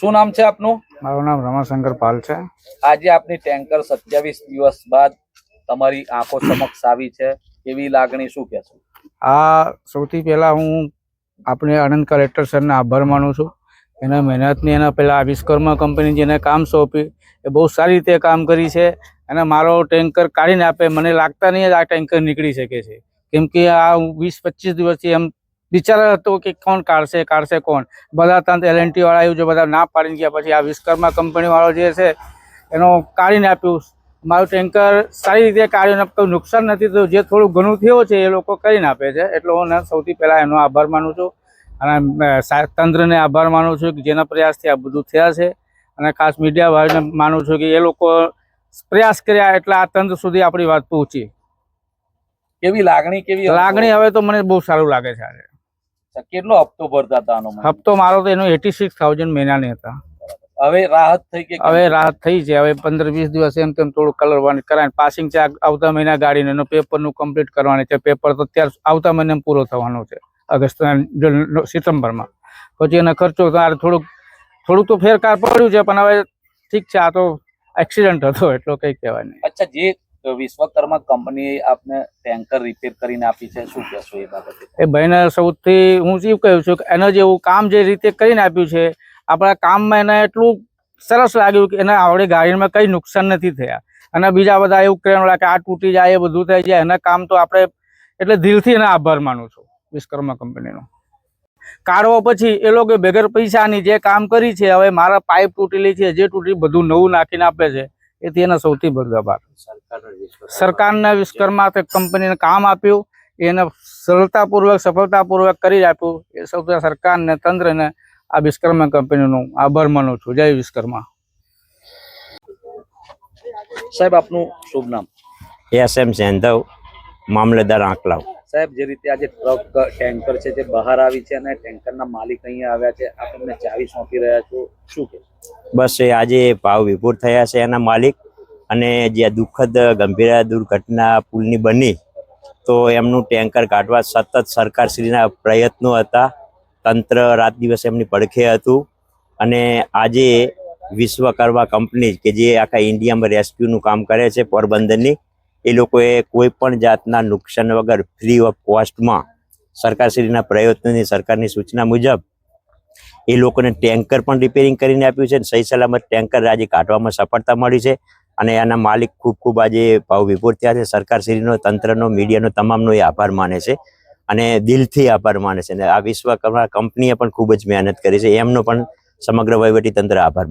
શું નામ છે આપનું? મારું નામ રમાશંકર પાલ છે. આજે આપની ટેન્કર સત્યાવીસ દિવસ બાદ તમારી આંખો સમક્ષ આવી છે. એવી લાગણી શું કહેશો આ સૌથી પહેલા હું આપણે આનંદ કલેક્ટર સરને આભાર માનું છું. એના મહેનતની એના પહેલાં વિશ્વકર્મા કંપની જેને કામ સોંપી એ બહુ સારી રીતે કામ કરી છે. અને મારો ટેન્કર કાઢીને આપે મને લાગતા નહીં આ ટેન્કર નીકળી શકે છે. કેમ કે આ વીસ પચીસ દિવસથી એમ વિચાર હતો કે કોણ કાઢશે કાઢશે કોણ? બધા ત્યાં એલ એન વાળા આવ્યું છે બધા ના પાડીને ગયા. પછી આ વિશ્વકર્મા કંપની વાળો જે છે એનો કાઢીને આપ્યું. મારું ટેન્કર સારી રીતે કાઢ્યું અને કોઈ નુકસાન નથી થયું. જે થોડું ઘણું થયું છે એ લોકો કરીને આપે છે. એટલે હું સૌથી પહેલાં એનો આભાર માનું છું. અને તંત્રને આભાર માનું છું કે જેના પ્રયાસથી આ બધું થયા છે. અને ખાસ મીડિયા ભાઈને માનું છું કે એ લોકો પ્રયાસ કર્યા એટલે આ તંત્ર સુધી આપણી વાત પહોંચી. કેવી લાગણી કેવી લાગણી હવે તો મને બહુ સારું લાગે છે આજે? કેટલો હપ્તો ભરતા હતા આનો હપ્તો મારો તો એનો એટી સિક્સ થાઉઝન્ડ મહિનાની હતા. હવે રાહત થઈ ગઈ હવે રાહત થઈ છે. હવે પંદર વીસ દિવસ એમ તેમ થોડું કલર કરાય પાસિંગ છે. આવતા મહિના ગાડીને એનું પેપરનું કમ્પ્લીટ કરવાની છે. પેપર તો અત્યારે આવતા મહિને પૂરો થવાનો છે. ઓગસ્ટ સિતમ્બરમાં પછી એનો ખર્ચો થોડુંક થોડુંક તો ફેરકાર પડ્યું છે પણ હવે ઠીક છે. આ તો એક્સિડન્ટ હતો એટલો કંઈ કહેવાય નહીં. અચ્છા જે વિશ્વકર્મા કંપનીએ આપને ટેન્કર રિપેર કરીને આપી છે. શું કહેશો એ બાબતે? એ ભાઈને સૌથી હું એવું કહ્યું છું કે એનું જેવું કામ જે રીતે કરીને આપ્યું છે, આપણા કામમાં એને એટલું સરસ લાગ્યું કે એના આવડી ગાડીમાં કંઈ નુકસાન નથી થયા. અને બીજા બધા એવું કહેવાનું કે આ તૂટી જાય, એ બધું થઈ જાય, એના કામ તો આપણે એટલે દિલથી એના આભાર માનું છું વિશ્વકર્મા કંપનીનો. કાઢવા પછી એ લોકો બેગર પૈસાની જે કામ કરી છે, હવે મારા પાઇપ તૂટેલી છે, જે તૂટી બધું નવું નાખીને આપે છે એથી એના સૌથી બધો આભાર. સરકારને વિશ્વકર્મા તે કંપનીને કામ આપ્યું એને સરળતાપૂર્વક સફળતાપૂર્વક કરી આપ્યું. એ સૌથી સરકારને તંત્રને આ વિશ્વકર્મા કંપનીનો આભાર માનું છું. જય વિશ્વકર્મા. સાહેબ આપનું શુભ નામ? S M Sendhav mamlatdar Anklav. સાહેબ, જે રીતે આજે ટ્રક, ટેન્કર છે તે બહાર આવી છે અને ટેન્કરના માલિક અહીંયા આવ્યા છે. આપ એમને ચાવી સોંપી રહ્યા છો. શું કે બસ, એ આજે ભાવ વિપુર થયા છે એના માલિક અને જે દુઃખદ, ગંભીર દુર્ઘટના પુલની બની તો એમનું ટેન્કર કાઢવા સતત સરકારશ્રીના પ્રયત્નો હતા. તંત્ર રાત દિવસ એમની પડખે હતું અને આજે વિશ્વકર્મા કંપની કે જે આખા ઇન્ડિયામાં રેસ્ક્યુનું કામ કરે છે પોરબંદરની એ લોકોએ કોઈ પણ જાતના નુકસાન વગર ફ્રી ઓફ કોસ્ટમાં સરકારશ્રીના પ્રયત્નોની સરકારની સૂચના મુજબ એ લોકોને ટેન્કર પણ રિપેરિંગ કરીને આપ્યું છે સહી સલામત ટેન્કર આજે કાઢવામાં સફળતા મળી છે અને એના માલિક ખૂબ ખૂબ આજે ભાવ વિભોર થયા છે. સરકારશ્રીનો, તંત્રનો, મીડિયાનો તમામનો એ આભાર માને છે અને દિલથી આભાર માને છે અને આ વિશ્વકર્મા કંપનીએ પણ ખૂબ જ મહેનત કરી છે. એમનો પણ સમગ્ર વહીવટી તંત્ર આભાર